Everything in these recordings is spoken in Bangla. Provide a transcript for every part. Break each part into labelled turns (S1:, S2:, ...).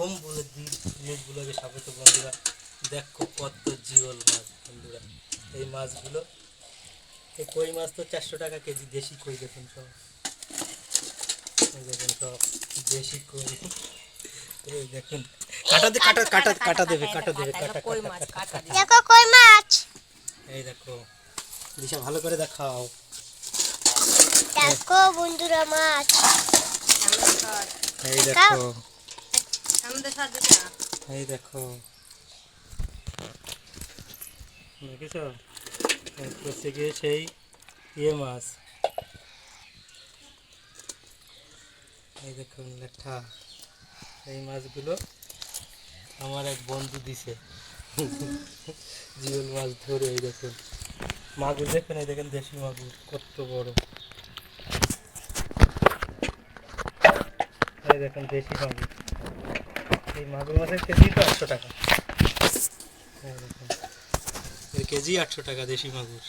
S1: প্রথম বলে দিই জিনিসগুলোকে স্বাগত বন্ধুরা দেখো কত জিওল মাছ বন্ধুরা। এই মাছগুলো এই কই মাছ তো চারশো টাকা কেজি দেশি কই দেখুন সব এই দেখুন সব দেশি কই। এই দেখুন কাটা দে কাটা কাটা কাটা দেবে কাটা দেবে কাটা
S2: কই মাছ
S1: কাটা
S3: দেখো কই মাছ।
S1: এই দেখো দিশা ভালো করে দেখাও।
S3: দেখো বন্ধুরা মাছ।
S1: এই দেখো এই দেখো। দেখেছ? হচ্ছে গিয়ে সেই ইয়ে মাছ। এই দেখুন লেখা এই মাছগুলো আমার এক বন্ধু দিছে। জিওল মাছ ধরে, এই দেখুন মাগুর দেখুন এই দেখেন দেশি মাগুর, কত বড়। এই দেখুন দেশি মাগুর। এই মাগুর মাছের কেজি তো আটশো টাকা। এর কেজি আটশো টাকা দেশি মাগুর।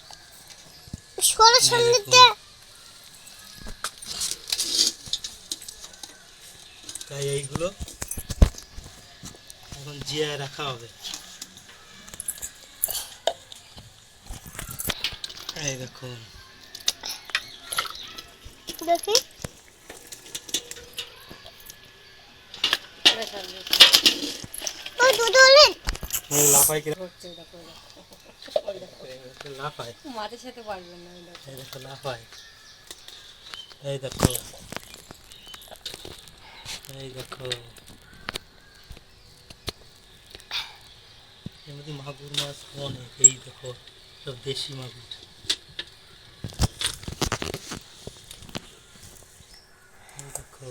S1: তাই এইগুলো এখন জিয়ায় রাখা হবে। এই দেখুন।
S3: দেখি
S2: সামনে সর দিয়ে।
S3: ও দুধ হলেন
S1: এই লাফাই কিনা
S2: করছে দেখো ওই দেখো। ওই দেখো।
S1: লাফায়
S2: মাঝে সাথে পারবেন না।
S1: এই দেখো লাফায় এই দেখো এই দেখো এর মাগুর মাছ অনেক এই দেখো সব দেশি মাগুর দেখো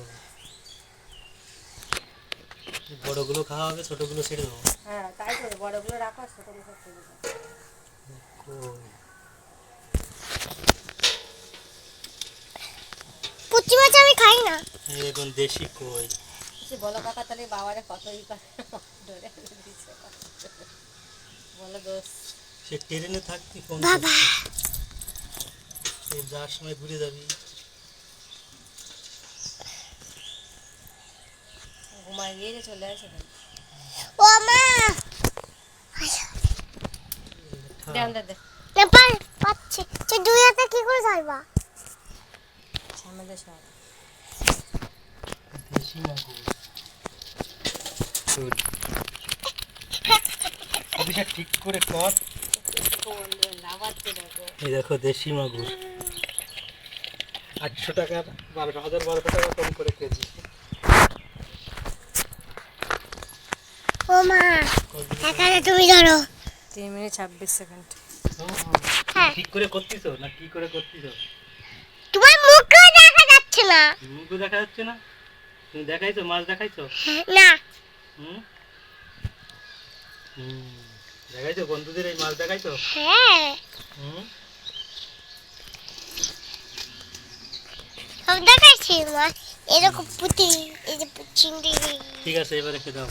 S1: বড়গুলো খাওয়া হবে ছোটগুলো ছেড়ে দেবো।
S2: হ্যাঁ তাই তো বড়গুলো রাখো আর ছোটগুলো সব দাও।
S1: কই
S3: পুচি মাছ আমি খাই না।
S1: এই দেখুন দেশি কই।
S2: সে বলো কাকা তাহলে বাবারে কত ই ধরে দিচ্ছে বলো দোষ।
S1: সে ট্রেনে থাকতি ফোন
S3: বাবা।
S1: এই যাওয়ার সময় ঘুরে যাবি।
S2: ঘুমায় গিয়ে চলে আসে
S3: ও মা!
S2: দেন দে দে
S3: পাচ্ছে। তুই দুই হাতে কি করে ধরবা
S1: ঠিক করে কর। এই দেখো দেশি মাগুর। আটশো টাকা বারোশো হাজার বারোশো টাকা কম করে কেজি।
S3: মা এখানে তুমি ধরো।
S2: তিন মিনিট ছাব্বিশ সেকেন্ড।
S3: হ্যাঁ।
S1: ঠিক করে করতিস না কি করে করতিস
S3: তোমার মুখও দেখা যাচ্ছে না।
S1: মুখও দেখা যাচ্ছে না? তুমি দেখাইছো মাছ দেখাইছো?
S3: না।
S1: হুম? হুম দেখাইছো? বন্ধুদের এই মাছ দেখাইছো?
S3: হ্যাঁ।
S1: হুম?
S3: সব দেখাচ্ছি মাছ এরকম পুঁতি এই যে চিংড়ি।
S1: ঠিক আছে এবার রেখে দাও।